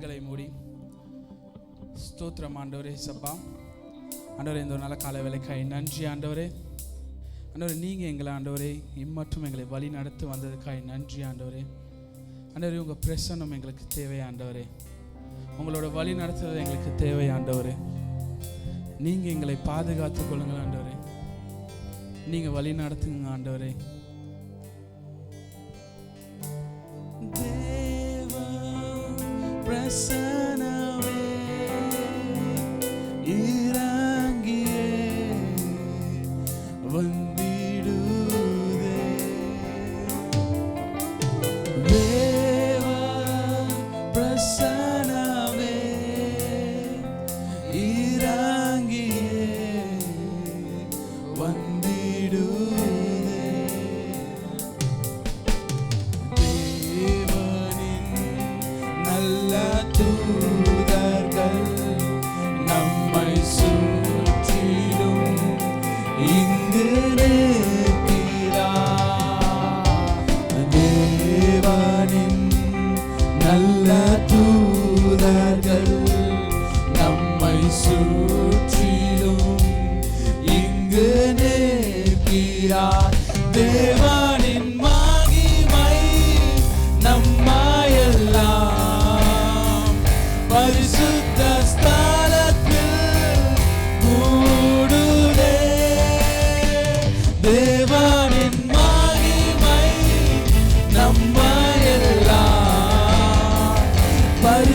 கண்களை மூடி. ஸ்தோத்திரம் ஆண்டவரே சப்பா. ஆண்டவரே இந்த ஒரு நல்ல கால வேலைக்காய் நன்றி ஆண்டவரே. ஆண்டவரே நீங்கள் எங்களை ஆண்டவரே இம்மற்றும் எங்களை வழி நடத்தி வந்ததுக்காய் நன்றி ஆண்டவரே. ஆண்டவரே உங்கள் பிரசன்னம் எங்களுக்கு தேவை ஆண்டவரே. உங்களோட வழி நடத்துறது எங்களுக்கு தேவை ஆண்டவரே. நீங்கள் எங்களை பாதுகாத்துக் கொள்ளுங்கள் ஆண்டவரே. நீங்கள் வழி நடத்துங்க ஆண்டவரே. பிரசனமே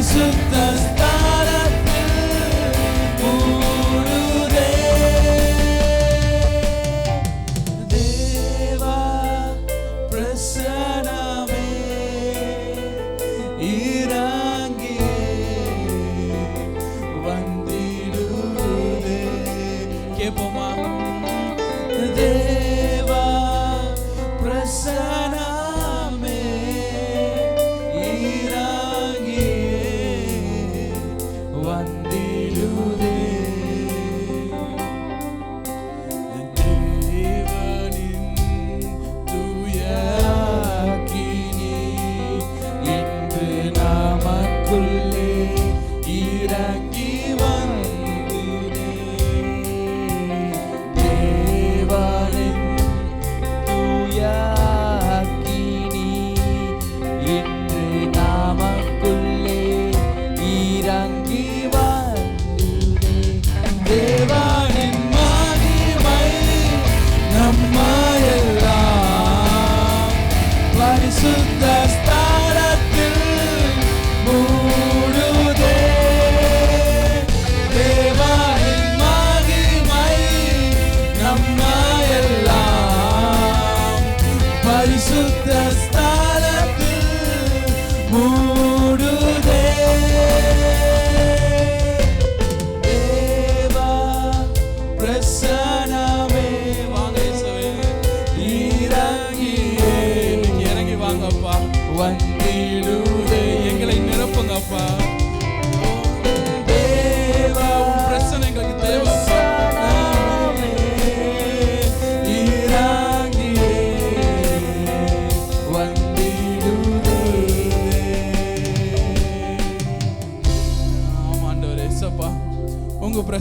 Sünders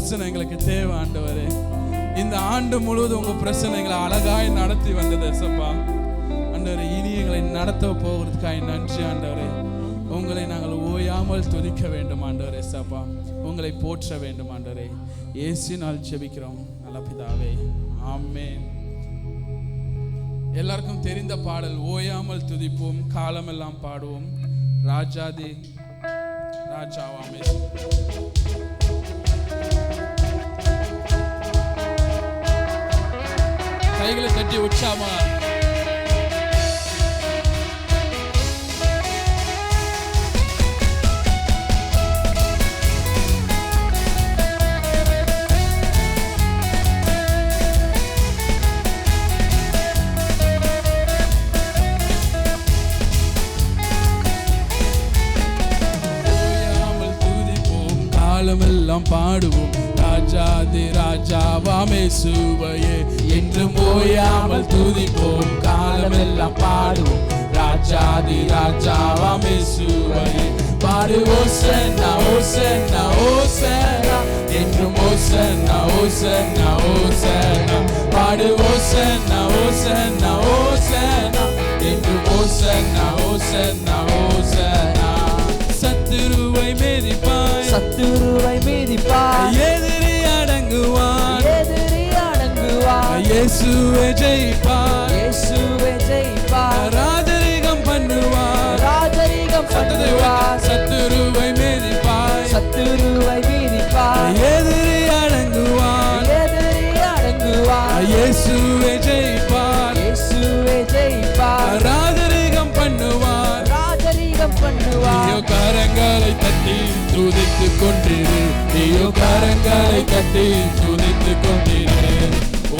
பிரச்சனை எங்களுக்கு தேவை ஆண்டவரே. இந்த ஆண்டு முழுவதும் உங்க பிரச்சனை எங்களை அழகாய் நடத்தி வந்தது சப்பா ஆண்டவரே இனி எங்களை நடத்த போகிறதுக்காய் நன்றி ஆண்டவரே. உங்களை நாங்கள் ஓயாமல் துதிக்க வேண்டும் ஆண்டவரே சப்பா உங்களை போற்ற வேண்டும் ஆண்டவரே. நாள் ஜெபிக்கிறோம் நல்ல பிதாவே. ஆமேன். எல்லாருக்கும் தெரிந்த பாடல் ஓயாமல் துதிப்போம் காலமெல்லாம் பாடுவோம். ராஜாதி ராஜாவாமே. కైగులు తట్టి వచ్చామా காலமெல்லாம் பாடுவோம். ராஜாதி ராஜாவாமே சுவையே என்றும் ஓயாமல் துதிப்போம். காலமெல்லாம் பாடுவோம். ராஜாதி ராஜாவாமே சுவையே பாடு ஓசன்னா ஓசன்னா ஓசன்னா. என்றும் ஓசன்னா ஓசன்னா ஓசன்னா. பாடு ஓசன்னா ஓசன்னா ஓசன்னா. என்றும் ஓசன்னா ஓசன்னா ஓசன்னா. இயேசுவை ஜெயிப்பார். இயேசுவே ஜெயிப்பார். ராஜரிகம் பண்ணுவார். ராஜரிகம் பண்ணுவார். சத்துருவை மேதிப்பாய் சத்துருவை மீதிப்பார் எதிரி அடங்குவான் எதிரி அடங்குவார். இயேசுவை ஜெயிப்பார். இயேசுவே ஜெயிப்பார். ராஜரிகம் பண்ணுவார். ராஜரிகம் பண்ணுவார். கரங்களை தட்டி துதித்து கொண்டிரு நீயோ கரங்களை தட்டி துதித்து கொண்டிரு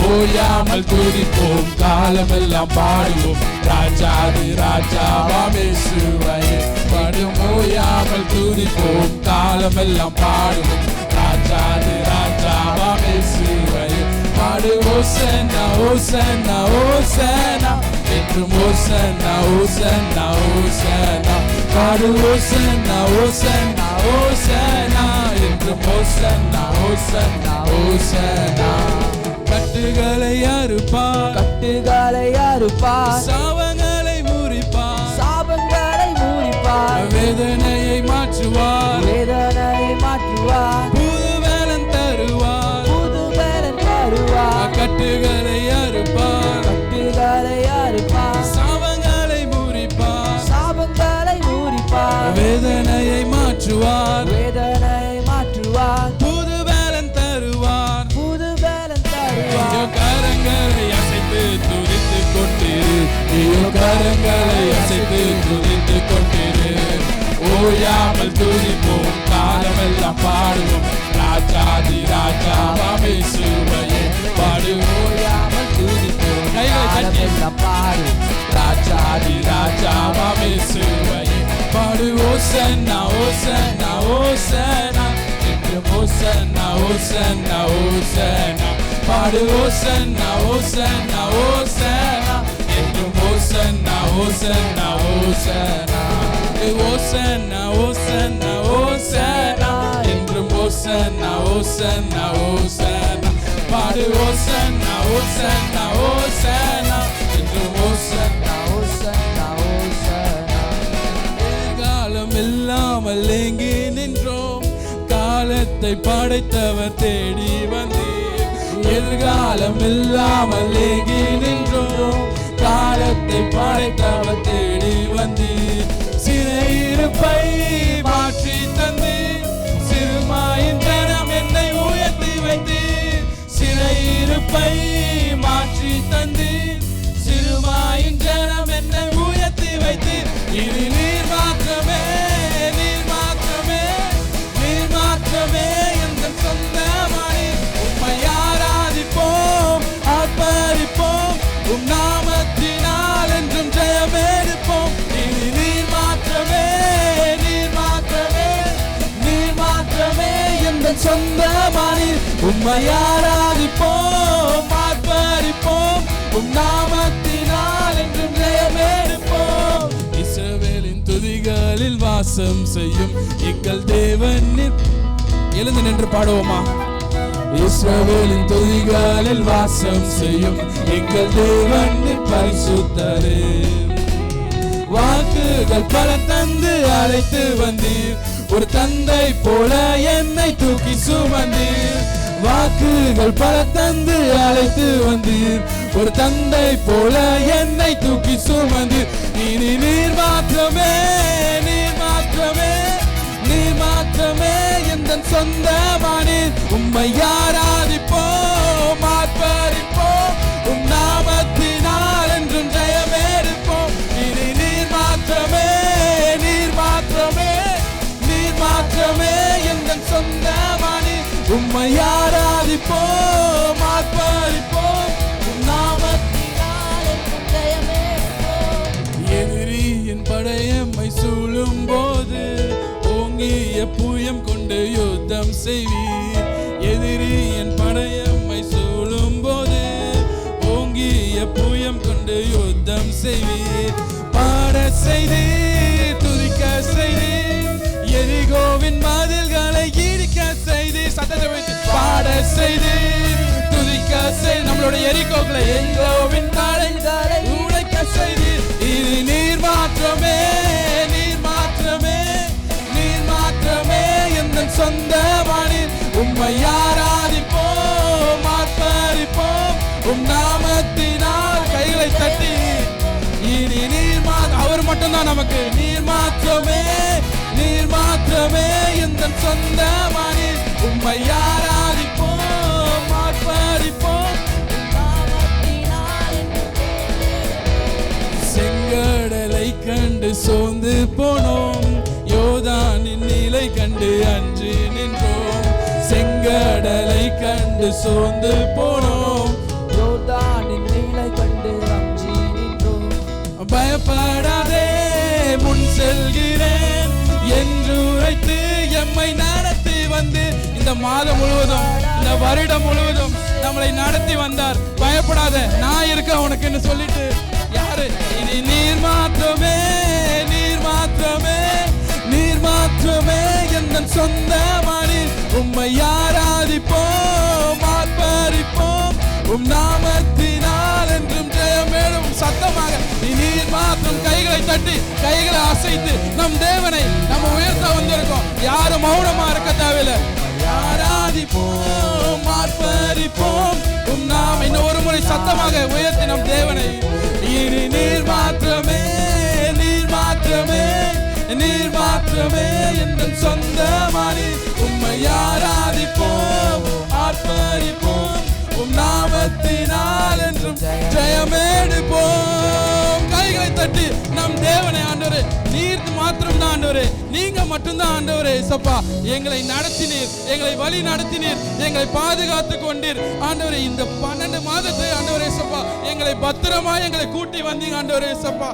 ஓயாமல் துதிப்போம் காலமெல்லாம் பாடுவோம். ராஜாதி ராஜாவாமே சுவையே பாடும் ஓயாமல் துதிப்போம் காலமெல்லாம் பாடுவோம். ராஜாதி ராஜாவாமே சுவையே பாடு ஓசன்னா ஓசன்னா ஓசன்னா. என்றும் ஓசன்னா ஓசன்னா ஓசன்னா. பாடு ஓசன்னா ஓசன்னா ஓசன்னா. என்றும் ஓசன்னா ஓசன்னா ஓசன்னா. கட்டுகளை அறுப்பார். கட்டுகளை அறுப்பார். சாவங்களை முறிப்பார். சாபங்களை மூடிப்பார் வேதனையை மாற்றுவார். வேதனை மாற்றுவார். புது வேலன் தருவார். புது பலன் தருவார். கட்டுகளை அறுப்பார். கட்டுகளை அறுப்பார். சாவங்களை முறிப்பார். சாபங்களை மூடிப்பார் வேதனையை மாற்றுவார். கரங்களை அசைத்து துதித்து கொண்டிரு. ஓயாமல் துதிப்போம் காலமெல்லாம் பாடுவோம். ராஜாதி ராஜாவாமே சுவையே பாடு ஓயாமல் துதிப்போம் காலமெல்லாம் பாடும் ராஜாதி ராஜாவாமே சுவையே பாடு ஓசன்னா ஓசன்னா ஓசன்னா. என்று ஓசன்னா ஓசன்னா ஓசன்னா. பாடு ஓசன்னா ஓசன்னா ஓசன்னா. என்று ஓசன்னா ஓசன்னா ஓசன்னா ஓசன்னா ஓசன்னா ஓசன்னா என்று ஓசன்னா ஓசன்னா ஓசன்னா பாடு ஓசன்னா ஓசன்னா ஓசன்னா என்று ஓசன்னா ஓசன்னா ஓசன்னா காலம் இல்லாமல் எங்கே நின்றோம். காலத்தை படைத்தவர் தேடி வந்தீர் எதிர்காலம் இல்லாமல் எங்கே தந்து சிறுமாயின் ஜனம் என்னை உயர்த்தி வைத்து இது நீர் மாற்றமே நீர் மாற்றமே நீர் மாற்றமே எந்த சொந்தமானே உண்மை ஆராதிப்போம் ஆர்ப்பரிப்போம் உம் நாமத்தினால் என்றும் ஜெயமெடுப்போம் இது நீர் மாற்றமே நீர் மாற்றமே நீர் மாற்றமே எந்த சொந்தமானே உண்மை ஆராதிப்போம் ஆர்ப்பரிப்போம் நாமத்தினால் என்றும் ஜெயமெடுப்போம் இஸ்ரவேலின் துதிகளில் வாசம் செய்யும் எங்கள் தேவன் எழுந்து நின்று பாடுவோமா? இஸ்ரவேலின் துதிகளில் வாசம் செய்யும் எங்கள் தேவன் பரிசுத்தரே. வாக்குகள் பல தந்து அழைத்து வந்தீர். ஒரு தந்தை போல என்னை தூக்கி சுமந்தீர். வாக்குகள் பல தந்து அழைத்து வந்தீர். ஒரு தந்தை போல என்னை தூக்கி சுமந்து. இனி நீர் மாற்றமே நீர் மாற்றமே நீர் மாற்றமே எந்த சொந்தமானீர் உம்மை யாராதிப்போ ஆர்ப்பரிப்போம் உம் நாமத்தினால் என்றும் ஜெயமேறுப்போம். இனி நீர் மாற்றமே நீர் மாற்றமே நீர் மாற்றமே எந்த சொந்தமானீர் உம்மை யாராதிப்போ பாட செய்தீர் துதிக்க செய்தீர் எரிகோவின் மதில்களை இடிக்க செய்தீர் சத்தத்தை வைத்து பாட செய்தீர் துதிக்க செய் நம்மளுடைய எரிகோக்களை எரிகோவின் காலைகளை உடைக்க செய்தீர் இது நீர் மாற்றமே நீர் மாற்றமே நீர் மாற்றமே எந்த சொந்த மனிர் உம்மை யாராதிப்போம் ஆர்ப்பரிப்போம். உம் நாமத்தினால் கைகளை தட்டி மட்டும்தான் நமக்கு. நீர் மாற்றமே நீர் மாற்றமே இந்த சொந்த மனிர் உம்மை ஆராதிப்போம் ஆர்ப்பரிப்போம் செங்கடலை கண்டு சோர்ந்து போனோம். யோதானின் நிலை கண்டு அன்று நின்றோம். செங்கடலை கண்டு சோர்ந்து போனோம். பயப்படாதே முன் செல்கிறேன் என்று உரைத்து எம்மை நடத்தி வந்து இந்த மாதம் முழுவதும் இந்த வருடம் முழுவதும் நம்மளை நடத்தி வந்தார். பயப்படாத நான் இருக்க உனக்குன்னு சொல்லிட்டு. யாரு? இனி நீர் மாத்திரமே நீர் மாத்திரமே நீர் மாத்திரமே எந்த சொந்த மாணி உம்மை யாராதிப்போம் ஆர்ப்பரிப்போம். உம் நாமத்தில் நீர் கைகளை தட்டி கைகளை அசைத்து நம் தேவனை நம்ம உயர்த்த வந்திருக்கோம். யாரும் மௌனமா இருக்க தேவையில்லை. ஆராதிப்போம் ஆர்ப்பரிப்போம். உம் நாம் இன்னும் ஒரு முறை சத்தமாக உயர்த்தி நம் தேவனை. இனி நீர் மாற்றமே நீர் மாற்றமே நீர் மாற்றமே என்ற சொந்த மணி உம்மை ஆராதிப்போம் ஆர்ப்பரிப்போம். உம் நாமத்தினால் என்றும் ஜெயமேடுப்போம். கைகளை தட்டி நம் தேவனை ஆண்டவரே நீர் மாத்திரம் தான் ஆண்டவரே. நீங்க மட்டும்தான் ஆண்டவரே சப்பா எங்களை நடத்தினீர் எங்களை வழி நடத்தினீர் எங்களை பாதுகாத்து கொண்டீர். ஆண்டவரே இந்த பன்னெண்டு மாதத்தை ஆண்டவரே சப்பா எங்களை பத்திரமா எங்களை கூட்டி வந்தீங்க ஆண்டவரே சப்பா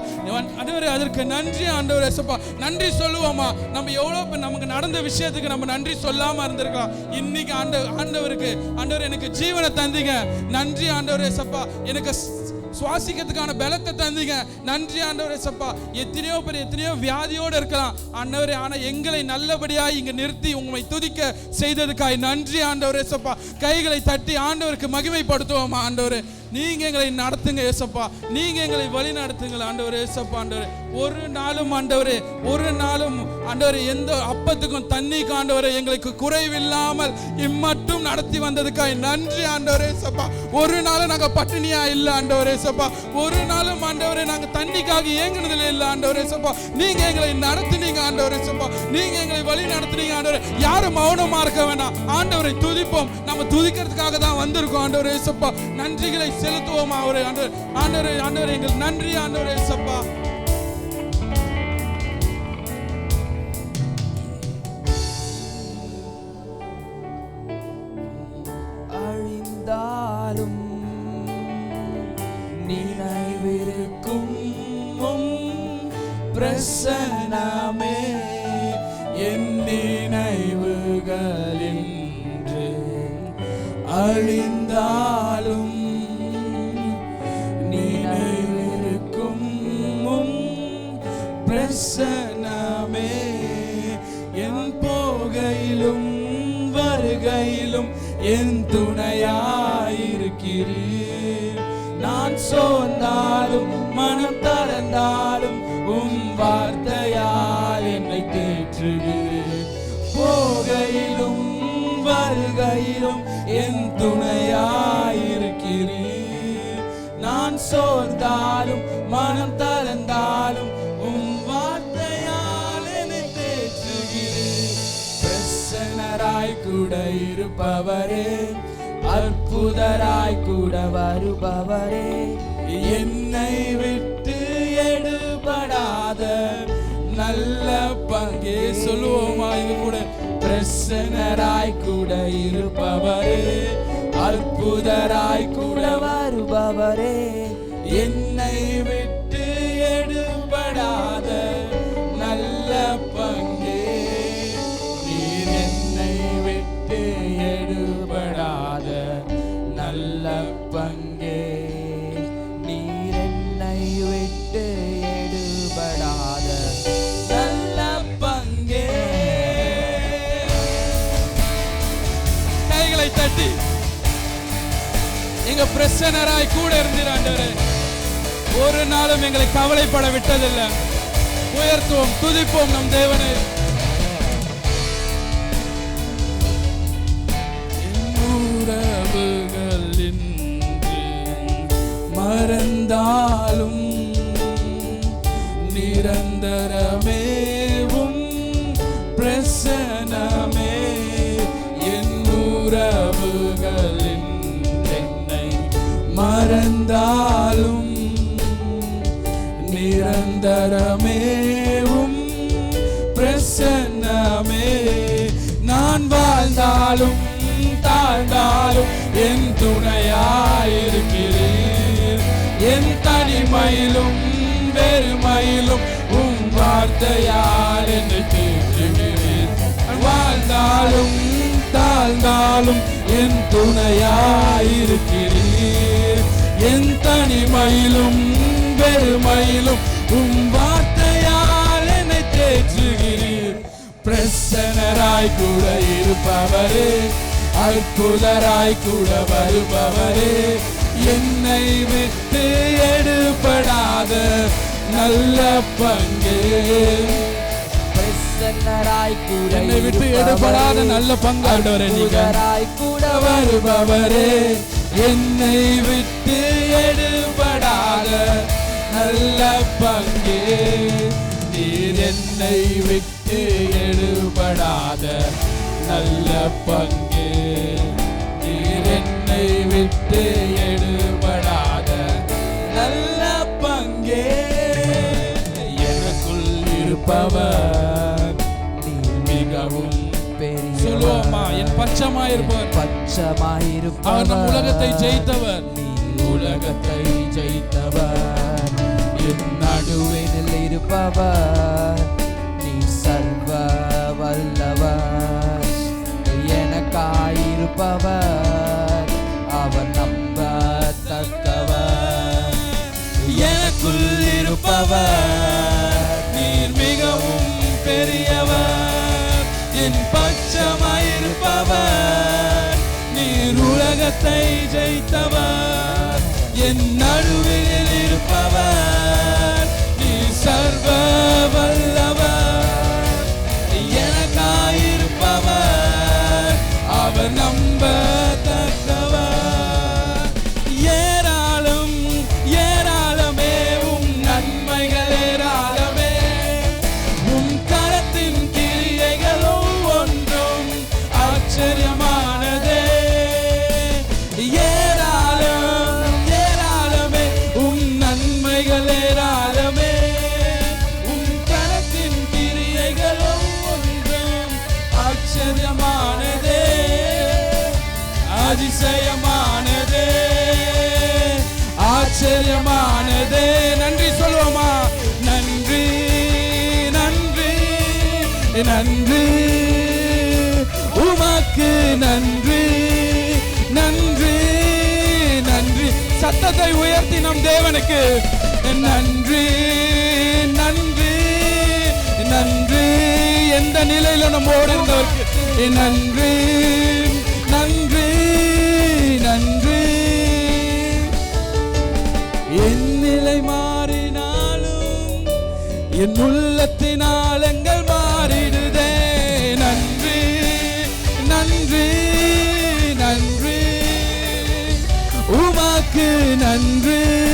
ஆண்டவரே அதற்கு நன்றி ஆண்டவரே சப்பா நன்றி சொல்லுவோமா? நம்ம எவ்வளோ நமக்கு நடந்த விஷயத்துக்கு நம்ம நன்றி சொல்லாம இருந்திருக்கலாம். இன்னைக்கு ஆண்ட ஆண்டவருக்கு ஆண்டவர் எனக்கு ஜீவனை தந்தீங்க. நன்றி ஆண்டவரே சப்பா எனக்கு சுவாசிக்கிறதுக்கான பலத்தை தந்தீங்க. நன்றி ஆண்டவரே சப்பா. எத்தனையோ பேர் எத்தனையோ வியாதியோடு இருக்கலாம். ஆண்டவரே ஆனால் எங்களை நல்லபடியாக இங்கே நிறுத்தி உங்களை துதிக்க செய்ததுக்காய் நன்றி ஆண்டவரே சப்பா. கைகளை தட்டி ஆண்டவருக்கு மகிமைப்படுத்துவோமா ஆண்டவரே. நீங்க எங்களை நடத்துங்க ஏசப்பா நீங்க எங்களை வழி நடத்துங்கள் ஆண்டவர் ஏசப்பா ஆண்டவர். ஒரு நாளும் ஆண்டவரே ஒரு நாளும் ஆண்டவரை எந்த அப்பத்துக்கும் தண்ணிக்கு காண்டவரை எங்களுக்கு குறைவில்லாமல் இம்மட்டும் நடத்தி வந்ததுக்காய் நன்றி ஆண்டவரே சப்பா. ஒரு நாளும் நாங்கள் பட்டினியா இல்லை ஆண்டவரே சப்பா. ஒரு நாளும் ஆண்டவரே நாங்கள் தண்ணிக்காக ஏங்குனதுல இல்லை ஆண்டவரே சப்பா. நீங்க எங்களை நடத்துனீங்க ஆண்டவரே சப்பா. நீங்க எங்களை வழி நடத்துனீங்க ஆண்டவரே. யாரும் மௌனமா இருக்க வேணாம். ஆண்டவரை துதிப்போம். நம்ம துதிக்கிறதுக்காக தான் வந்திருக்கோம் ஆண்டவரே சப்பா. நன்றிகளை செலுத்துவோம் அவரை ஆண்டவர். ஆண்டவரே ஆண்டவரே எங்கள் நன்றி ஆண்டவரே சப்பா. தேற்றுகிறேன் போகையிலும் வருகையிலும் என் துணையாயிருக்கிறீர். நான் சோர்ந்தாலும் மனம் தளர்ந்தாலும் உம் வார்த்தையால் என்னை தேற்றுகிறேன் பிரசனராய் கூட இருப்பவரே அற்புதராய் கூட வருபவரே என்னை விட்டு எடுபடாத நல்ல பங்கே சொல்லுவோமா? இது கூட பிரசனராய் கூட இருப்பவரே அற்புதராய் கூட வருபவரே. என்னை விட்டு எடுபடாத நல்ல பங்கே நீர் என்னை விட்டு எடுபடாத நல்ல பங்கே. எங்க பிரசனராய் கூட இருந்தீர் ஆண்டவரே. ஒரு நாளும் எங்களை கவலைப்பட விட்டதில்லை. உயர்த்துவோம் துதிப்போம் நம் தேவனை. மறந்தாலும் நிரந்தரமேவும் பிரசனமே இருந்தாலும் நிரந்தரமேவும் பிரசன்னமே. நான் வாழ்ந்தாலும் தாழ்ந்தாலும் என் துணையாயிருக்கிறேன். என் தனிமையிலும் வெறுமையிலும் உம் வார்த்தையால் என்று தேற்றுகிறேன் வாழ்ந்தாலும் தாழ்ந்தாலும் என் துணையாயிருக்கிறேன். என் தனிமையிலும் வெறுமையிலும் உம் வார்த்தையால் என்னை தேற்றுகிறீர். பிரசனராய் கூட இருப்பவரே அற்புதராய் கூட வருபவரே என்னை விட்டு எடுபடாத நல்ல பங்கே. என்னை விட்டு எடுபடாத நல்ல பங்காண்டவரே நீங்க அற்புதராய் கூட வருபவரே. என்னை விட்டு நல்ல பங்கே நீர் என்னை விட்டு எடுபடாத நல்ல பங்கே. நீர் என்னை விட்டு எடுபடாத நல்ல பங்கே. எனக்குள் இருப்பவர் மிகவும். சொல்லுவோமா என் பச்சமாயிருப்பவர். பட்சமாயிருப்பவர் அவர் நம் உலகத்தை ஜெயித்தவர். நீர் உலகத்தை ஜெயித்தவர். என் நடுவினில் இருப்பவர் நீ சர்வ வல்லவர் எனக்காயிருப்பவர் அவர் நம்பத்தக்கவர் எனக்குள் இருப்பவர் நீர் மிகவும் பெரியவர் என் பட்சமாயிருப்பவர் நீர் உலகத்தை ஜெயித்தவர் என் நடுவில் இருப்பவர் நன்றி. உமக்கு நன்றி. நன்றி நன்றி. சத்தத்தை உயர்த்தி நம் தேவனுக்கு. நன்றி நன்றி நன்றி. எந்த நிலையில நம்மோடு இருந்தவருக்கு நன்றி நன்றி நன்றி. என் நிலை மாறினாலும் என் உள்ளத்தை உமக்கு நன்றி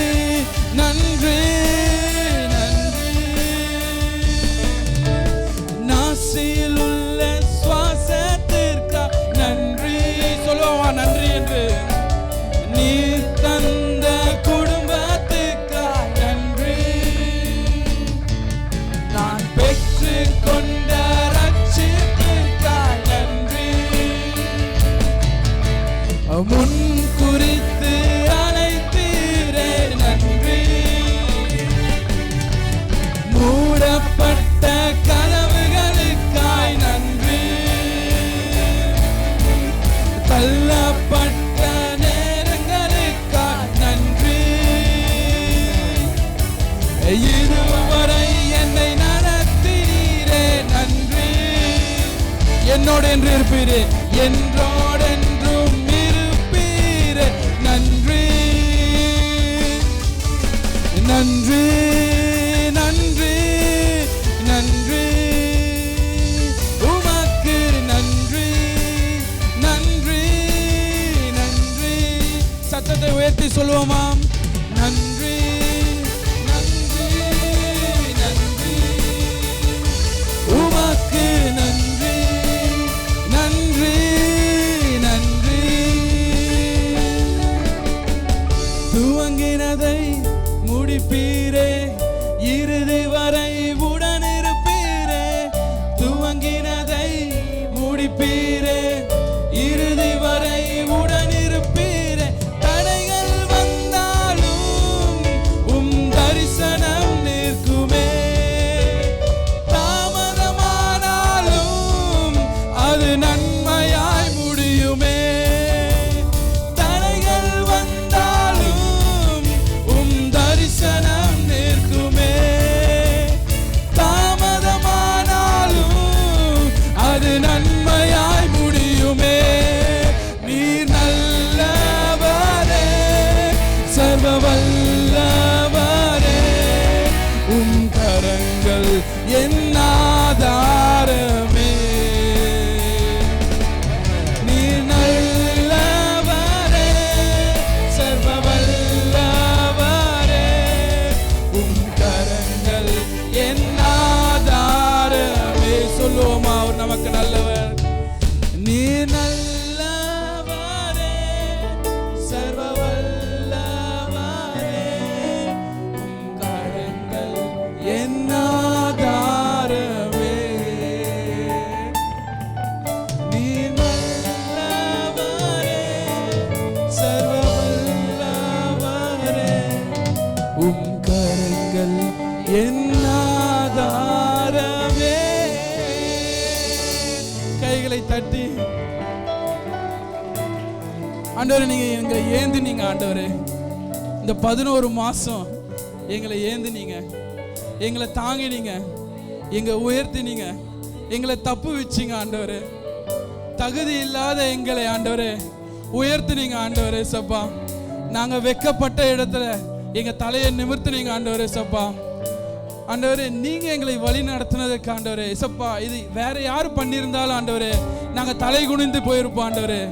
பதினோரு மாதம் எங்களை ஏந்தினீங்க. எங்களை தாங்கினீங்க. எங்களை உயர்த்தினீங்க. எங்களை தப்பு வச்சீங்க ஆண்டவரே. தகுதி இல்லாத எங்களை ஆண்டவரே. உயர்த்தினீங்க ஆண்டவரே சப்பா. நாங்கள் வெக்கப்பட்ட இடத்துல எங்கள் தலையை நிமிர்த்தினீங்க ஆண்டவரே சப்பா. ஆண்டவரே நீங்கள் எங்களை வழி நடத்தினதுக்கு ஆண்டவரே. சப்பா இது வேற யார் பண்ணியிருந்தாலும் ஆண்டவரே நாங்கள் தலை குனிந்து போயிருப்போம் ஆண்டவரே.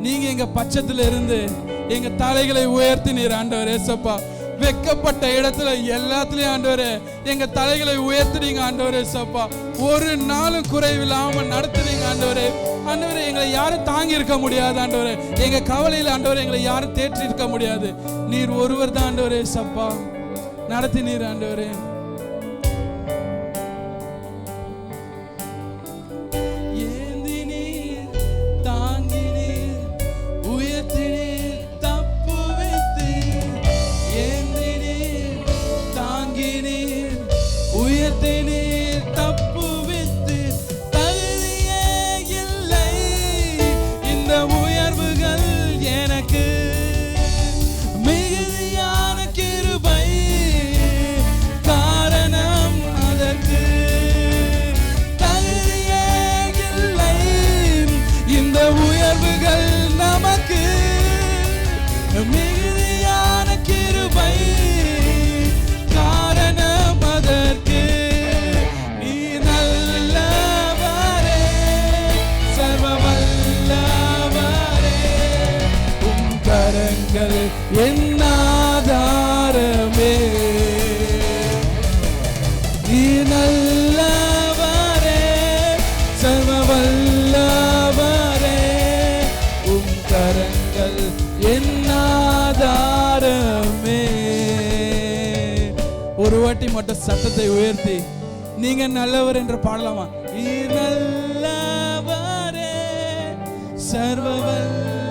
நீங்கள் எங்கள் பட்சத்தில் இருந்து எங்க தலைகளை உயர்த்தி நீர் ஆண்டவர் சப்பா வெக்கப்பட்ட இடத்துல எல்லாத்துலயும் ஆண்டவரே எங்க தலைகளை உயர்த்தினீங்க ஆண்டவரே சப்பா ஒரு நாளும் குறைவில்லாம நடத்துறீங்க ஆண்டவரே. ஆண்டவரே எங்களை யாரும் தாங்கி இருக்க முடியாது ஆண்டவரே. எங்க கவலையில் ஆண்டவரே எங்களை யாரும் தேற்றி இருக்க முடியாது. நீர் ஒருவர் தான் ஆண்டவரே சப்பா நடத்தினீர் ஆண்டவரே. சத்தத்தை உயர்த்தி நீங்க நல்லவர் என்று பாடலாமா? நல்லவரே சர்வவல்ல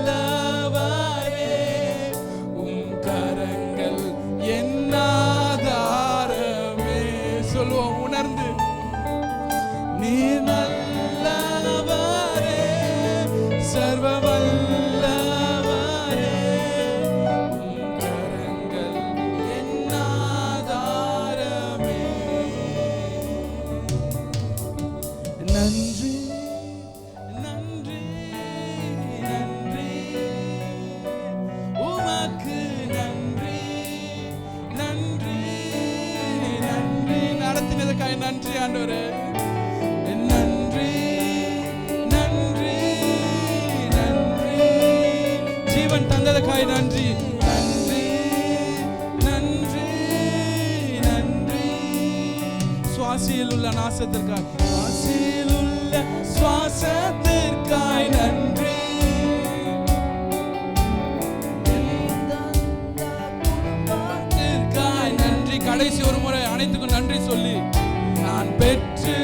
ஜீவன் தந்ததுக்காய் நன்றி. நன்றி நன்றி நன்றி. சுவாசியில் உள்ள நாசத்திற்காய். சுவாசியில் உள்ள சுவாசத்திற்காய் நன்றி. நன்றி. கடைசி ஒரு முறை அனைத்துக்கும் நன்றி சொல்லி நான் பெற்று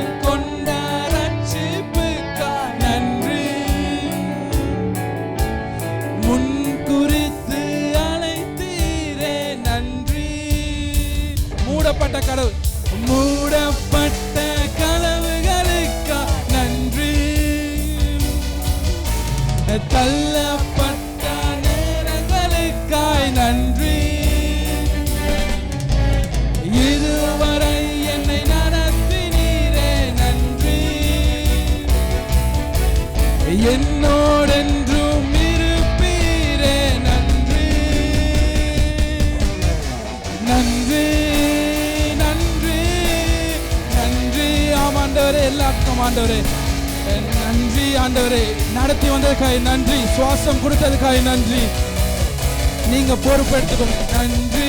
என்னோடென்றும் இருப்பீரே நன்றி. நன்றி நன்றி நன்றி. ஆமாண்டவரே எல்லாத்துக்கும் ஆண்டவரே. நன்றி ஆண்டவரே. நடத்தி வந்ததுக்காய் நன்றி. சுவாசம் கொடுத்ததுக்காய் நன்றி. நீங்க பொறுப்பெடுத்துக்கோங்க நன்றி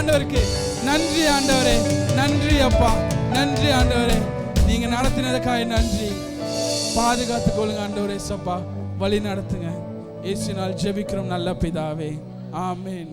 ஆண்டவருக்கு. நன்றி ஆண்டவரே நன்றி அப்பா நன்றி ஆண்டவரே. நீங்க நடத்தினதுக்காக நன்றி. பாதுகாத்துக் கொள்ளுங்க ஆண்டவரே சப்பா. வழி நடத்துங்க. ஏசினால் ஜெபிக்கிறோம் நல்ல பிதாவே. ஆமேன்.